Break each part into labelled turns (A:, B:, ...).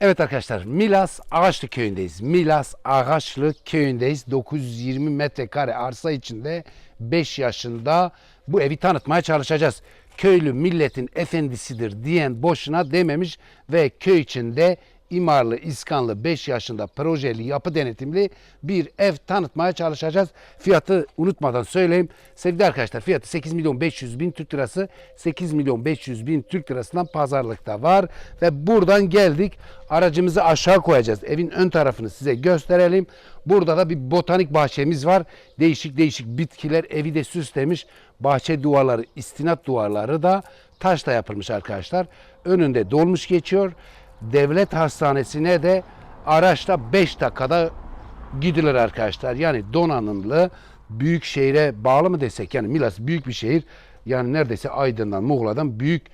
A: Evet arkadaşlar Milas Ağaçlı köyündeyiz. Milas Ağaçlı köyündeyiz. 920 metrekare arsa içinde 5 yaşında bu evi tanıtmaya çalışacağız. Köylü milletin efendisidir diyen boşuna dememiş ve köy içinde imarlı, iskanlı 5 yaşında projeli, yapı denetimli bir ev tanıtmaya çalışacağız. Fiyatı unutmadan söyleyeyim. Sevgili arkadaşlar fiyatı 8 milyon 500 bin Türk lirası. 8 milyon 500 bin Türk lirasından pazarlıkta var. Ve buradan geldik. Aracımızı aşağı koyacağız. Evin ön tarafını size gösterelim. Burada da bir botanik bahçemiz var. Değişik değişik bitkiler evi de süslemiş. Bahçe duvarları, istinat duvarları da taşla yapılmış arkadaşlar. Önünde dolmuş geçiyor devlet hastanesine de araçla 5 dakikada gidilir arkadaşlar. Yani donanımlı büyük şehire bağlı mı desek yani Milas büyük bir şehir. Yani neredeyse Aydın'dan Muğla'dan büyük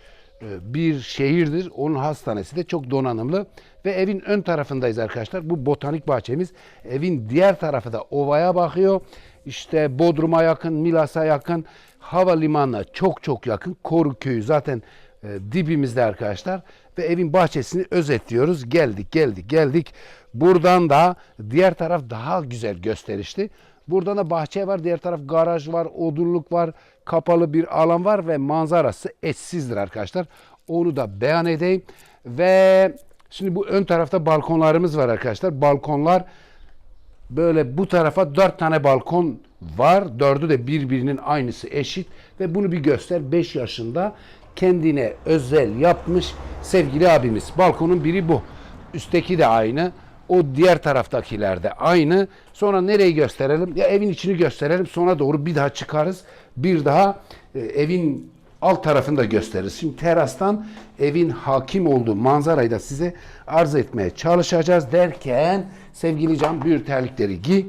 A: e, bir şehirdir. Onun hastanesi de çok donanımlı ve evin ön tarafındayız arkadaşlar. Bu botanik bahçemiz. Evin diğer tarafı da ovaya bakıyor. İşte Bodrum'a yakın, Milas'a yakın, havalimanına çok çok yakın. Koru köyü zaten e, dibimizde arkadaşlar ve evin bahçesini özetliyoruz. Geldik, geldik, geldik. Buradan da diğer taraf daha güzel gösterişli. Buradan da bahçe var, diğer taraf garaj var, odunluk var, kapalı bir alan var ve manzarası eşsizdir arkadaşlar. Onu da beyan edeyim. Ve şimdi bu ön tarafta balkonlarımız var arkadaşlar. Balkonlar böyle bu tarafa dört tane balkon var. Dördü de birbirinin aynısı eşit. Ve bunu bir göster. 5 yaşında kendine özel yapmış sevgili abimiz. Balkonun biri bu. Üstteki de aynı. O diğer taraftakiler de aynı. Sonra nereyi gösterelim? Ya evin içini gösterelim. Sonra doğru bir daha çıkarız. Bir daha e, evin alt tarafını da gösteririz. Şimdi terastan evin hakim olduğu manzarayı da size arz etmeye çalışacağız derken sevgili Can büyür terlikleri giy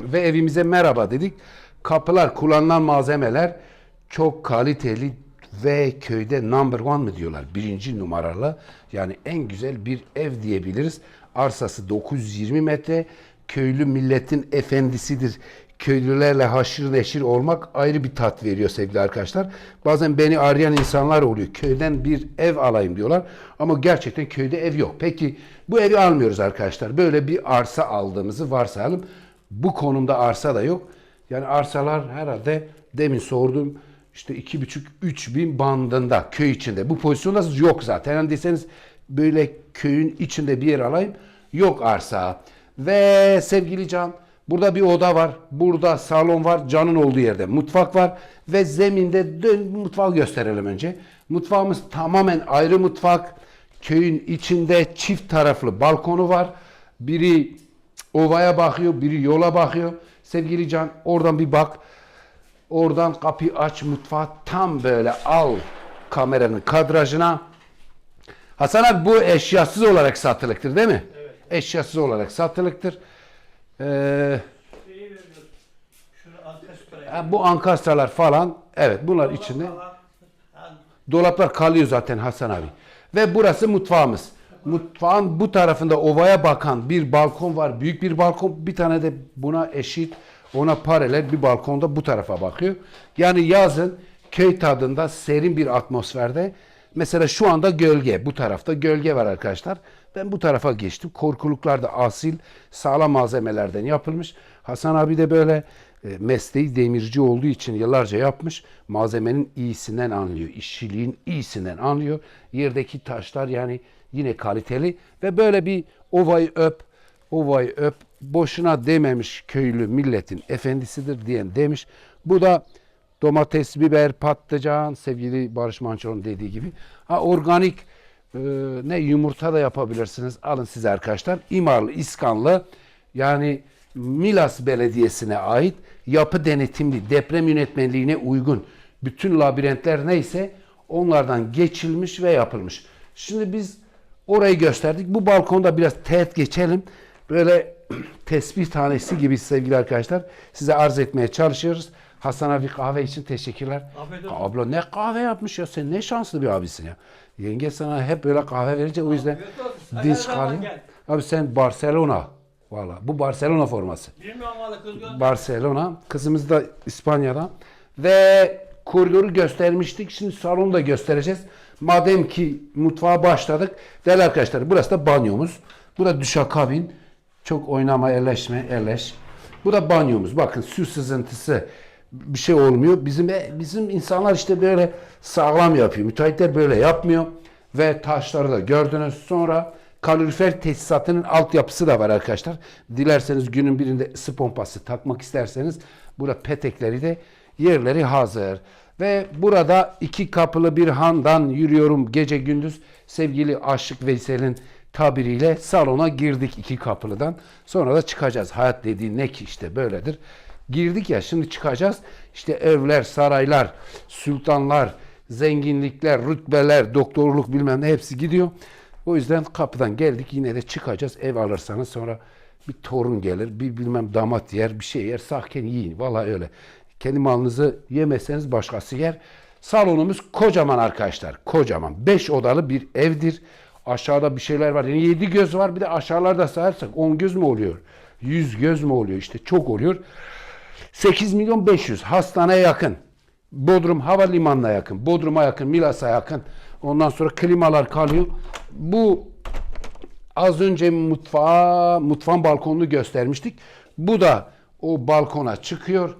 A: ve evimize merhaba dedik. Kapılar, kullanılan malzemeler çok kaliteli ve köyde number one mı diyorlar? Birinci numaralı yani en güzel bir ev diyebiliriz. Arsası 920 metre. Köylü milletin efendisidir. Köylülerle haşır neşir olmak ayrı bir tat veriyor sevgili arkadaşlar. Bazen beni arayan insanlar oluyor. Köyden bir ev alayım diyorlar. Ama gerçekten köyde ev yok. Peki bu evi almıyoruz arkadaşlar. Böyle bir arsa aldığımızı varsayalım. Bu konumda arsa da yok. Yani arsalar herhalde demin sordum işte iki buçuk üç bin bandında köy içinde. Bu pozisyonda yok zaten. Yani deseniz böyle köyün içinde bir yer alayım yok arsa. Ve sevgili Can burada bir oda var. Burada salon var. Can'ın olduğu yerde mutfak var. Ve zeminde dön mutfağı gösterelim önce. Mutfağımız tamamen ayrı mutfak. Köyün içinde çift taraflı balkonu var. Biri ovaya bakıyor, biri yola bakıyor. Sevgili Can oradan bir bak. Oradan kapıyı aç mutfağı tam böyle al kameranın kadrajına. Hasan abi bu eşyasız olarak satılıktır değil mi? Evet. Eşyasız olarak satılıktır. Ee, bu ankastralar falan evet bunlar içinde. Dolaplar kalıyor zaten Hasan abi. Ve burası mutfağımız. Mutfağın bu tarafında ovaya bakan bir balkon var. Büyük bir balkon. Bir tane de buna eşit, ona paralel bir balkonda bu tarafa bakıyor. Yani yazın köy tadında serin bir atmosferde. Mesela şu anda gölge. Bu tarafta gölge var arkadaşlar. Ben bu tarafa geçtim. Korkuluklar da asil, sağlam malzemelerden yapılmış. Hasan abi de böyle e, mesleği demirci olduğu için yıllarca yapmış. Malzemenin iyisinden anlıyor. işçiliğin iyisinden anlıyor. Yerdeki taşlar yani yine kaliteli ve böyle bir ovayı öp, ovayı öp. Boşuna dememiş köylü milletin efendisidir diyen demiş. Bu da domates, biber, patlıcan sevgili Barış Manço'nun dediği gibi. Ha organik e, ne yumurta da yapabilirsiniz. Alın size arkadaşlar. İmarlı, İskanlı yani Milas Belediyesi'ne ait yapı denetimli, deprem yönetmenliğine uygun bütün labirentler neyse onlardan geçilmiş ve yapılmış. Şimdi biz orayı gösterdik. Bu balkonda biraz teğet geçelim. Böyle tesbih tanesi gibi sevgili arkadaşlar size arz etmeye çalışıyoruz. Hasan abi kahve için teşekkürler. Abla ne kahve yapmış ya sen ne şanslı bir abisin ya. Yenge sana hep böyle kahve verecek o yüzden çıkarıyor.
B: gel.
A: Abi sen Barcelona. Valla bu Barcelona forması.
B: Bilmiyorum valla kız gönder.
A: Barcelona. Kızımız da İspanya'da. Ve koridoru göstermiştik. Şimdi salonu da göstereceğiz. Madem ki mutfağa başladık. Değerli arkadaşlar burası da banyomuz. Bu da duşakabin. Çok oynama, yerleşme, yerleş. Bu da banyomuz. Bakın su sızıntısı bir şey olmuyor. Bizim bizim insanlar işte böyle sağlam yapıyor. Müteahhitler böyle yapmıyor. Ve taşları da gördünüz. Sonra kalorifer tesisatının altyapısı da var arkadaşlar. Dilerseniz günün birinde ısı pompası takmak isterseniz burada petekleri de yerleri hazır. Ve burada iki kapılı bir handan yürüyorum gece gündüz. Sevgili Aşık Veysel'in tabiriyle salona girdik iki kapılıdan. Sonra da çıkacağız. Hayat dediğin ne ki işte böyledir. Girdik ya şimdi çıkacağız. İşte evler, saraylar, sultanlar, zenginlikler, rütbeler, doktorluk bilmem ne hepsi gidiyor. O yüzden kapıdan geldik yine de çıkacağız. Ev alırsanız sonra bir torun gelir, bir bilmem damat yer, bir şey yer. Sahken yiyin. Vallahi öyle. Kendi malınızı yemezseniz başkası yer. Salonumuz kocaman arkadaşlar. Kocaman. Beş odalı bir evdir. Aşağıda bir şeyler var. Yani yedi göz var. Bir de aşağılarda sayarsak on göz mü oluyor? Yüz göz mü oluyor? İşte çok oluyor. 8 milyon 500 hastaneye yakın. Bodrum havalimanına yakın. Bodrum'a yakın, Milas'a yakın. Ondan sonra klimalar kalıyor. Bu az önce mutfağa, mutfağın balkonunu göstermiştik. Bu da o balkona çıkıyor.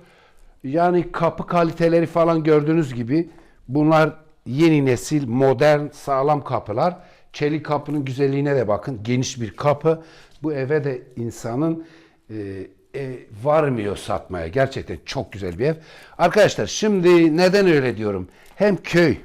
A: Yani kapı kaliteleri falan gördüğünüz gibi bunlar yeni nesil, modern, sağlam kapılar. Çelik kapının güzelliğine de bakın. Geniş bir kapı. Bu eve de insanın e, e, varmıyor satmaya. Gerçekten çok güzel bir ev. Arkadaşlar şimdi neden öyle diyorum? Hem köy,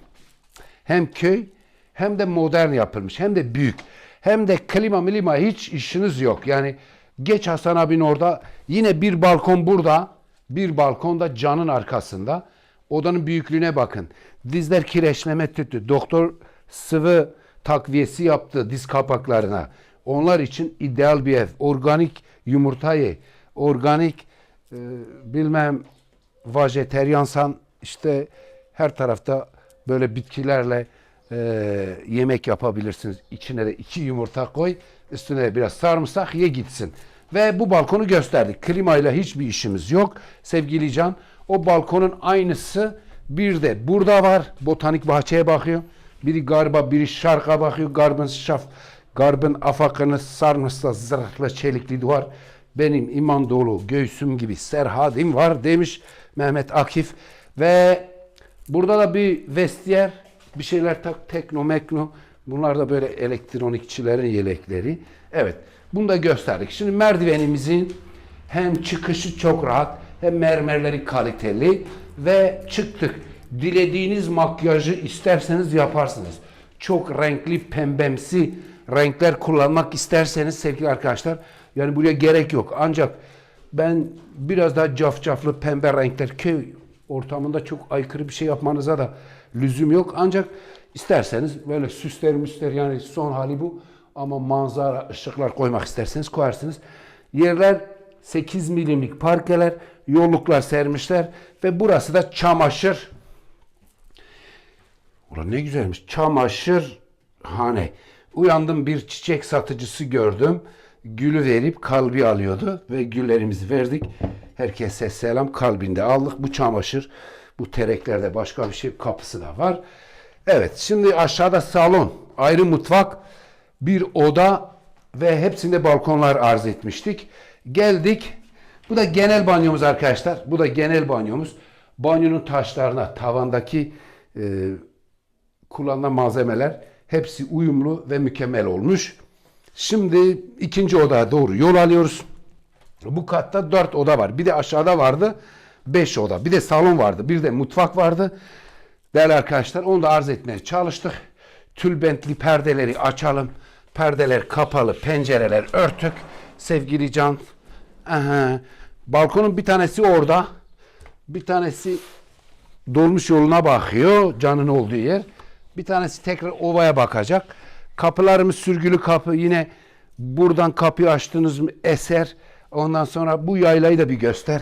A: hem köy hem de modern yapılmış hem de büyük. Hem de klima milima hiç işiniz yok. Yani geç Hasan abin orada yine bir balkon burada bir balkonda canın arkasında. Odanın büyüklüğüne bakın. Dizler kireçleme tüttü. Doktor sıvı takviyesi yaptı diz kapaklarına. Onlar için ideal bir ev. Organik yumurtayı, organik e, bilmem vejeteryansan işte her tarafta böyle bitkilerle e, yemek yapabilirsiniz. İçine de iki yumurta koy, üstüne biraz sarımsak ye gitsin. Ve bu balkonu gösterdik. Klimayla hiçbir işimiz yok. Sevgili Can, o balkonun aynısı bir de burada var. Botanik bahçeye bakıyor. Biri garba, biri şarka bakıyor. Garbın şaf, garbın afakını sarmışsa zırhlı çelikli duvar. Benim iman dolu göğsüm gibi serhadim var demiş Mehmet Akif. Ve burada da bir vestiyer, bir şeyler tak, tekno mekno. Bunlar da böyle elektronikçilerin yelekleri. Evet, bunu da gösterdik. Şimdi merdivenimizin hem çıkışı çok rahat, hem mermerleri kaliteli ve çıktık. Dilediğiniz makyajı isterseniz yaparsınız. Çok renkli, pembemsi renkler kullanmak isterseniz sevgili arkadaşlar, yani buraya gerek yok. Ancak ben biraz daha cafcaflı pembe renkler köy ortamında çok aykırı bir şey yapmanıza da lüzum yok. Ancak isterseniz böyle süsler müsler yani son hali bu. Ama manzara, ışıklar koymak isterseniz koyarsınız. Yerler 8 milimlik parkeler, yolluklar sermişler ve burası da çamaşır. Ulan ne güzelmiş. Çamaşır hane. Uyandım bir çiçek satıcısı gördüm. Gülü verip kalbi alıyordu ve güllerimizi verdik. Herkese selam kalbinde aldık. Bu çamaşır, bu tereklerde başka bir şey kapısı da var. Evet şimdi aşağıda salon, ayrı mutfak, bir oda ve hepsinde balkonlar arz etmiştik. Geldik. Bu da genel banyomuz arkadaşlar. Bu da genel banyomuz. Banyonun taşlarına, tavandaki e, kullanılan malzemeler hepsi uyumlu ve mükemmel olmuş. Şimdi ikinci odaya doğru yol alıyoruz. Bu katta dört oda var. Bir de aşağıda vardı beş oda. Bir de salon vardı. Bir de mutfak vardı. Değerli arkadaşlar onu da arz etmeye çalıştık. Tülbentli perdeleri açalım. Perdeler kapalı, pencereler örtük. Sevgili Can. Aha. Balkonun bir tanesi orada. Bir tanesi dolmuş yoluna bakıyor. Can'ın olduğu yer. Bir tanesi tekrar ovaya bakacak. Kapılarımız sürgülü kapı. Yine buradan kapıyı açtınız mı eser. Ondan sonra bu yaylayı da bir göster.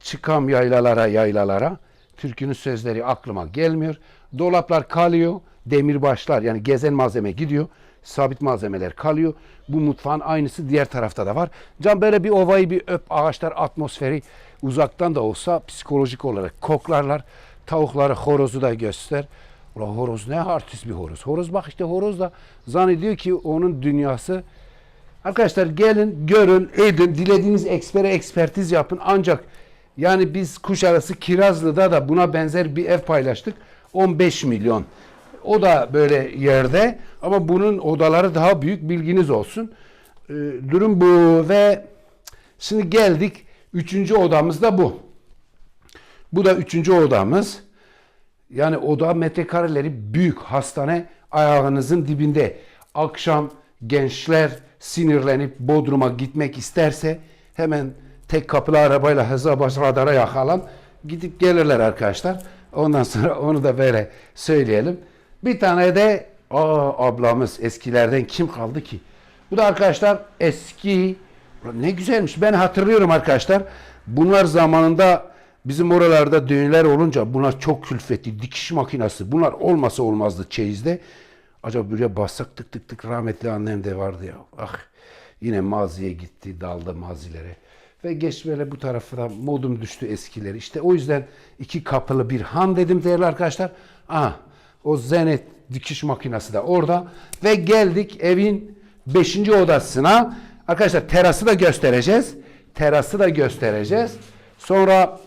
A: Çıkam yaylalara yaylalara. Türkünün sözleri aklıma gelmiyor. Dolaplar kalıyor. Demirbaşlar yani gezen malzeme gidiyor. Sabit malzemeler kalıyor. Bu mutfağın aynısı diğer tarafta da var. Can böyle bir ovayı bir öp ağaçlar atmosferi uzaktan da olsa psikolojik olarak koklarlar. Tavukları horozu da göster. Ulan horoz ne artist bir horoz. Horoz bak işte horoz da zannediyor ki onun dünyası. Arkadaşlar gelin, görün, edin, dilediğiniz ekspere ekspertiz yapın. Ancak yani biz Kuşadası Kirazlı'da da buna benzer bir ev paylaştık. 15 milyon. O da böyle yerde ama bunun odaları daha büyük bilginiz olsun. Ee, durum bu ve şimdi geldik. Üçüncü odamız da bu. Bu da üçüncü odamız. Yani oda metrekareleri büyük hastane ayağınızın dibinde. Akşam gençler sinirlenip Bodrum'a gitmek isterse hemen tek kapılı arabayla Hızlıbaşı radara yakalan gidip gelirler arkadaşlar. Ondan sonra onu da böyle söyleyelim. Bir tane de aa, ablamız eskilerden kim kaldı ki? Bu da arkadaşlar eski ne güzelmiş. Ben hatırlıyorum arkadaşlar. Bunlar zamanında bizim oralarda düğünler olunca bunlar çok külfetli. Dikiş makinesi. Bunlar olmasa olmazdı çeyizde. Acaba buraya bassak tık tık tık rahmetli annem de vardı ya. Ah yine maziye gitti daldı mazilere. Ve geç böyle bu tarafa da modum düştü eskileri. İşte o yüzden iki kapılı bir han dedim değerli arkadaşlar. Aha o zenet dikiş makinesi de orada. Ve geldik evin beşinci odasına. Arkadaşlar terası da göstereceğiz. Terası da göstereceğiz. Sonra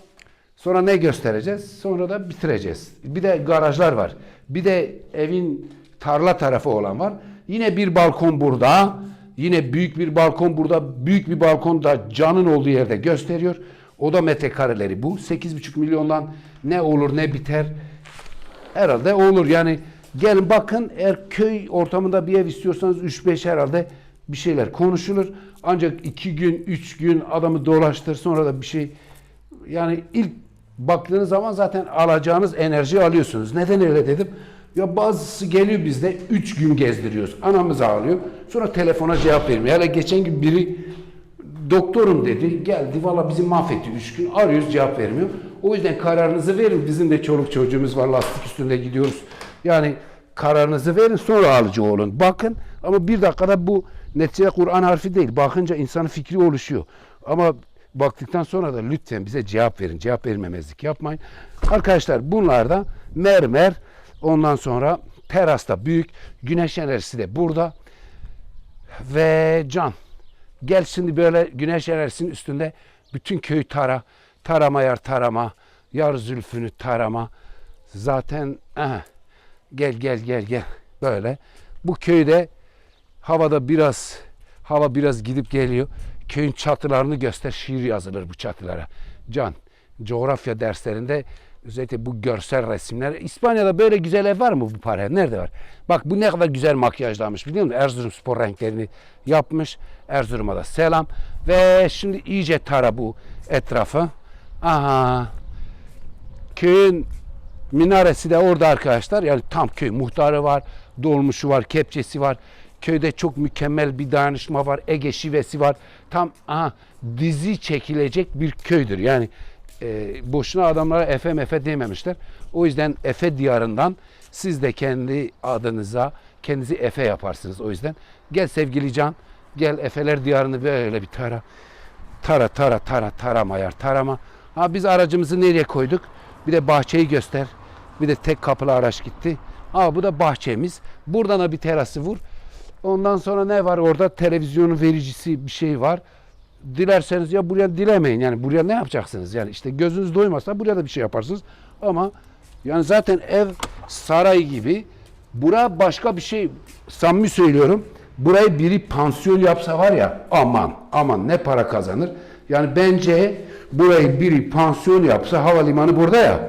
A: sonra ne göstereceğiz? Sonra da bitireceğiz. Bir de garajlar var. Bir de evin tarla tarafı olan var. Yine bir balkon burada. Yine büyük bir balkon burada. Büyük bir balkon da canın olduğu yerde gösteriyor. O da metrekareleri bu. 8,5 milyondan ne olur ne biter. Herhalde olur yani gelin bakın eğer köy ortamında bir ev istiyorsanız 3-5 herhalde bir şeyler konuşulur. Ancak 2 gün 3 gün adamı dolaştır sonra da bir şey yani ilk baktığınız zaman zaten alacağınız enerji alıyorsunuz. Neden öyle dedim? Ya bazısı geliyor bizde 3 gün gezdiriyoruz. Anamız ağlıyor. Sonra telefona cevap vermiyor. Hele geçen gün biri doktorum dedi. Geldi valla bizi mahvetti 3 gün. Arıyoruz cevap vermiyor. O yüzden kararınızı verin. Bizim de çoluk çocuğumuz var. Lastik üstünde gidiyoruz. Yani kararınızı verin sonra alıcı olun. Bakın ama bir dakikada bu netice Kur'an harfi değil. Bakınca insanın fikri oluşuyor. Ama baktıktan sonra da lütfen bize cevap verin. Cevap vermemezlik yapmayın. Arkadaşlar bunlar da mermer. Ondan sonra terasta büyük. Güneş enerjisi de burada. Ve can. Gel şimdi böyle güneş enerjisinin üstünde bütün köy tara. Tarama yer tarama. Yar zülfünü tarama. Zaten aha, gel gel gel gel. Böyle. Bu köyde havada biraz hava biraz gidip geliyor köyün çatılarını göster şiir yazılır bu çatılara. Can coğrafya derslerinde özellikle bu görsel resimler İspanya'da böyle güzel ev var mı bu para? Nerede var? Bak bu ne kadar güzel makyajlamış biliyor musun? Erzurum spor renklerini yapmış. Erzurum'a da selam. Ve şimdi iyice tara bu etrafı. Aha. Köyün minaresi de orada arkadaşlar. Yani tam köy muhtarı var, dolmuşu var, kepçesi var. Köyde çok mükemmel bir dayanışma var. Ege şivesi var. Tam aha, dizi çekilecek bir köydür. Yani e, boşuna adamlara Efe mefe dememişler. O yüzden Efe diyarından siz de kendi adınıza kendinizi Efe yaparsınız o yüzden. Gel sevgili Can, gel Efeler diyarını böyle bir tara. Tara tara tara tarama yer tarama. Ha biz aracımızı nereye koyduk? Bir de bahçeyi göster. Bir de tek kapılı araç gitti. Ha bu da bahçemiz. Buradan da bir terası vur. Ondan sonra ne var orada? Televizyonun vericisi bir şey var. Dilerseniz ya buraya dilemeyin. Yani buraya ne yapacaksınız? Yani işte gözünüz doymasa buraya da bir şey yaparsınız. Ama yani zaten ev saray gibi. Bura başka bir şey. Samimi söylüyorum. Burayı biri pansiyon yapsa var ya aman aman ne para kazanır. Yani bence burayı biri pansiyon yapsa havalimanı burada ya.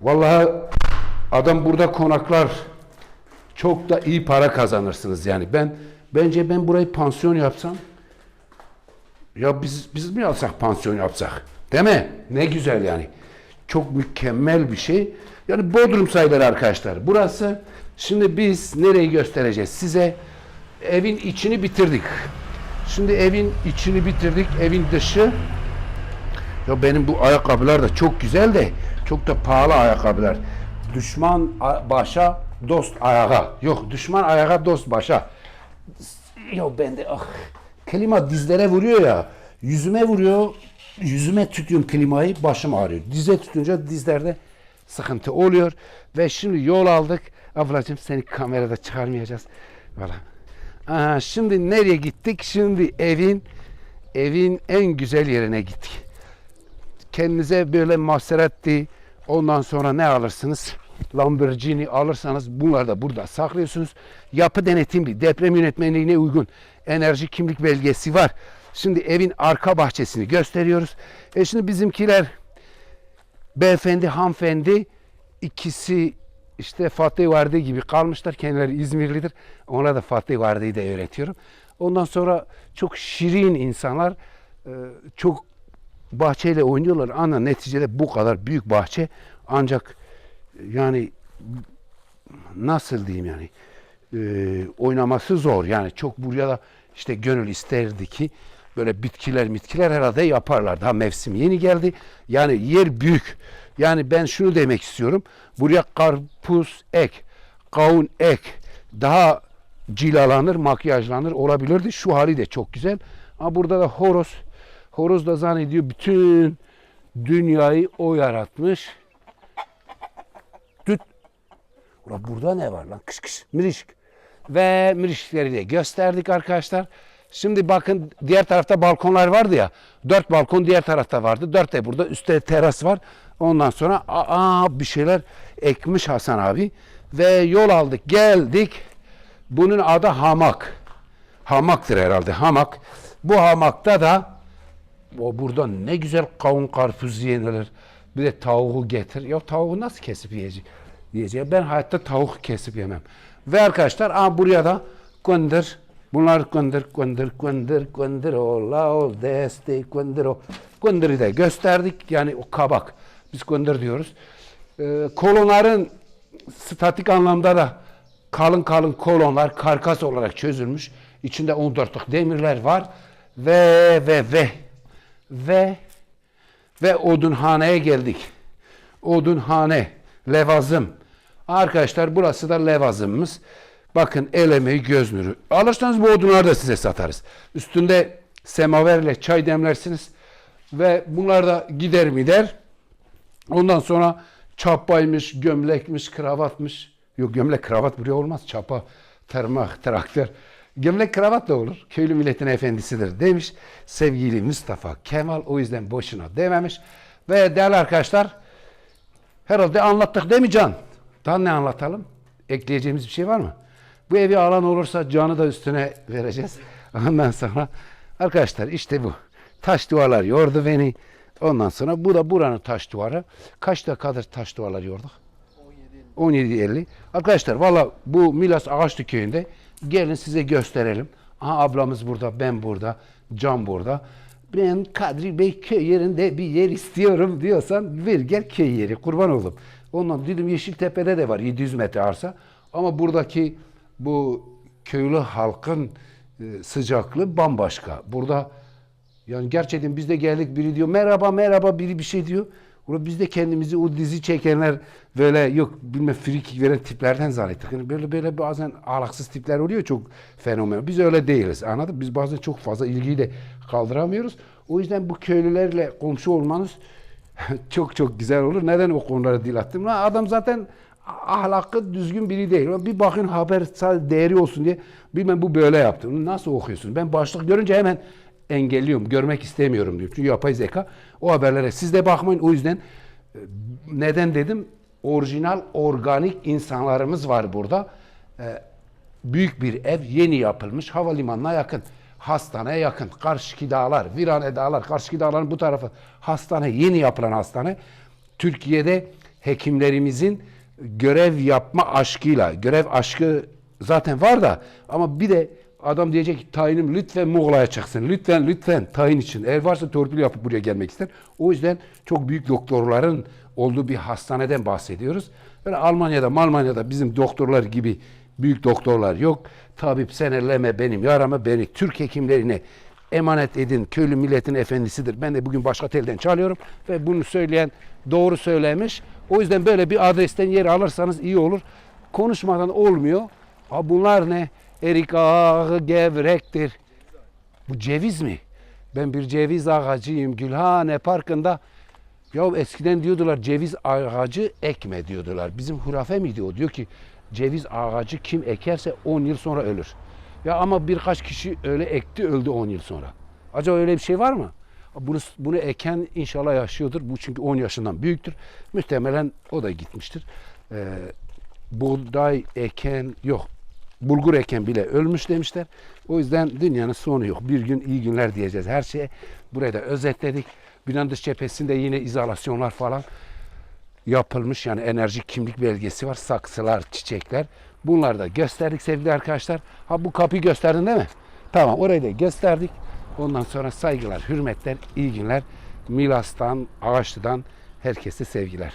A: Vallahi adam burada konaklar çok da iyi para kazanırsınız yani. Ben bence ben burayı pansiyon yapsam ya biz biz mi alsak pansiyon yapsak? Değil mi? Ne güzel yani. Çok mükemmel bir şey. Yani Bodrum sayılır arkadaşlar. Burası şimdi biz nereyi göstereceğiz size? Evin içini bitirdik. Şimdi evin içini bitirdik. Evin dışı ya benim bu ayakkabılar da çok güzel de çok da pahalı ayakkabılar. Düşman başa, dost ayağa. Yok düşman ayağa, dost başa. Ya ben de ah klima dizlere vuruyor ya. Yüzüme vuruyor. Yüzüme tutuyorum klimayı başım ağrıyor. Dize tutunca dizlerde sıkıntı oluyor. Ve şimdi yol aldık. Ablacığım seni kamerada çıkarmayacağız. Valla. Şimdi nereye gittik? Şimdi evin evin en güzel yerine gittik. Kendinize böyle Maserati ondan sonra ne alırsınız? Lamborghini alırsanız bunları da burada saklıyorsunuz. Yapı denetimli, deprem yönetmenliğine uygun enerji kimlik belgesi var. Şimdi evin arka bahçesini gösteriyoruz. E şimdi bizimkiler beyefendi, hanımefendi ikisi işte Fatih Vardı gibi kalmışlar. Kendileri İzmirlidir. Ona da Fatih Vardı'yı da öğretiyorum. Ondan sonra çok şirin insanlar e, çok bahçeyle oynuyorlar. Ama neticede bu kadar büyük bahçe ancak yani nasıl diyeyim yani e, oynaması zor. Yani çok buraya da işte gönül isterdi ki böyle bitkiler mitkiler herhalde yaparlar. Daha mevsim yeni geldi. Yani yer büyük. Yani ben şunu demek istiyorum. Buraya karpuz ek, kavun ek daha cilalanır, makyajlanır olabilirdi. Şu hali de çok güzel. Ama burada da horoz. Horoz da zannediyor bütün dünyayı o yaratmış. Tüt. Ulan burada ne var lan? Kış kış. Mirişk. Ve mirişkleri de gösterdik arkadaşlar. Şimdi bakın diğer tarafta balkonlar vardı ya. Dört balkon diğer tarafta vardı. Dört de burada. Üstte teras var. Ondan sonra aa bir şeyler ekmiş Hasan abi. Ve yol aldık geldik. Bunun adı hamak. Hamaktır herhalde hamak. Bu hamakta da o burada ne güzel kavun karpuz yenilir. Bir de tavuğu getir. Ya tavuğu nasıl kesip yiyecek? Diyeceğim. Ben hayatta tavuk kesip yemem. Ve arkadaşlar aa buraya da gönder. Bunlar gönder, gönder, gönder, gönder. Ola ol deste, gönder o. Gönderi de gösterdik. Yani o kabak. Biz gönder diyoruz. Ee, kolonların statik anlamda da kalın kalın kolonlar karkas olarak çözülmüş. İçinde 14'lük demirler var. Ve ve ve ve ve odunhaneye geldik. Odunhane, levazım. Arkadaşlar burası da levazımız. Bakın el emeği göz nuru. Alırsanız bu odunları da size satarız. Üstünde semaverle çay demlersiniz. Ve bunlar da gider mi der. Ondan sonra çapaymış, gömlekmiş, kravatmış. Yok gömlek kravat buraya olmaz. Çapa, tırmak, traktör. Gömlek kravat da olur. Köylü milletin efendisidir demiş. Sevgili Mustafa Kemal o yüzden boşuna dememiş. Ve değerli arkadaşlar herhalde anlattık değil mi Can? Daha ne anlatalım? Ekleyeceğimiz bir şey var mı? Bu evi alan olursa canı da üstüne vereceğiz. Ondan sonra arkadaşlar işte bu. Taş duvarlar yordu beni. Ondan sonra bu da buranın taş duvarı. Kaç dakikadır taş duvarlar yorduk? 17.50. Arkadaşlar valla bu Milas Ağaçlı köyünde gelin size gösterelim. Aha ablamız burada, ben burada, Can burada. Ben Kadri Bey köy yerinde bir yer istiyorum diyorsan ver gel köy yeri kurban oldum. Ondan dedim Yeşiltepe'de de var 700 metre arsa. Ama buradaki bu köylü halkın e, sıcaklığı bambaşka. Burada yani gerçekten biz de geldik biri diyor merhaba merhaba biri bir şey diyor. Ulan biz de kendimizi o dizi çekenler böyle yok bilmem frikik veren tiplerden zannettik. Yani böyle böyle bazen ahlaksız tipler oluyor çok fenomen. Biz öyle değiliz anladın? Biz bazen çok fazla ilgiyi de kaldıramıyoruz. O yüzden bu köylülerle komşu olmanız çok çok güzel olur. Neden o konulara dil attım? Lan adam zaten ahlakı düzgün biri değil. Bir bakın haber değeri olsun diye bilmem bu böyle yaptı. Nasıl okuyorsun? Ben başlık görünce hemen engelliyorum. Görmek istemiyorum diyor. Çünkü yapay zeka o haberlere siz de bakmayın. O yüzden e, neden dedim? Orijinal, organik insanlarımız var burada. E, büyük bir ev yeni yapılmış. Havalimanına yakın. Hastaneye yakın. Karşıki dağlar, Virane dağlar. Karşıki dağların bu tarafı hastane. Yeni yapılan hastane. Türkiye'de hekimlerimizin görev yapma aşkıyla, görev aşkı zaten var da ama bir de adam diyecek ki tayinim lütfen Muğla'ya çıksın. Lütfen lütfen tayin için. Eğer varsa torpil yapıp buraya gelmek ister. O yüzden çok büyük doktorların olduğu bir hastaneden bahsediyoruz. Böyle Almanya'da, Almanya'da bizim doktorlar gibi büyük doktorlar yok. Tabip sen elleme benim yaramı beni Türk hekimlerine emanet edin. Köylü milletin efendisidir. Ben de bugün başka telden çalıyorum ve bunu söyleyen doğru söylemiş. O yüzden böyle bir adresten yer alırsanız iyi olur. Konuşmadan olmuyor. Ha bunlar ne? Erik ağı gevrektir. Bu ceviz mi? Ben bir ceviz ağacıyım. Gülhane Parkı'nda Ya eskiden diyordular ceviz ağacı ekme diyordular. Bizim hurafe miydi o? Diyor ki ceviz ağacı kim ekerse 10 yıl sonra ölür. Ya ama birkaç kişi öyle ekti öldü 10 yıl sonra. Acaba öyle bir şey var mı? Bunu, bunu eken inşallah yaşıyordur. Bu çünkü 10 yaşından büyüktür. Muhtemelen o da gitmiştir. Ee, buğday eken yok. Bulgur eken bile ölmüş demişler. O yüzden dünyanın sonu yok. Bir gün iyi günler diyeceğiz her şeye. Burayı da özetledik. Binanın dış cephesinde yine izolasyonlar falan yapılmış. Yani enerji kimlik belgesi var. Saksılar, çiçekler. Bunları da gösterdik sevgili arkadaşlar. Ha bu kapıyı gösterdin değil mi? Tamam orayı da gösterdik. Ondan sonra saygılar, hürmetler, iyi günler. Milas'tan, Ağaçlı'dan herkese sevgiler.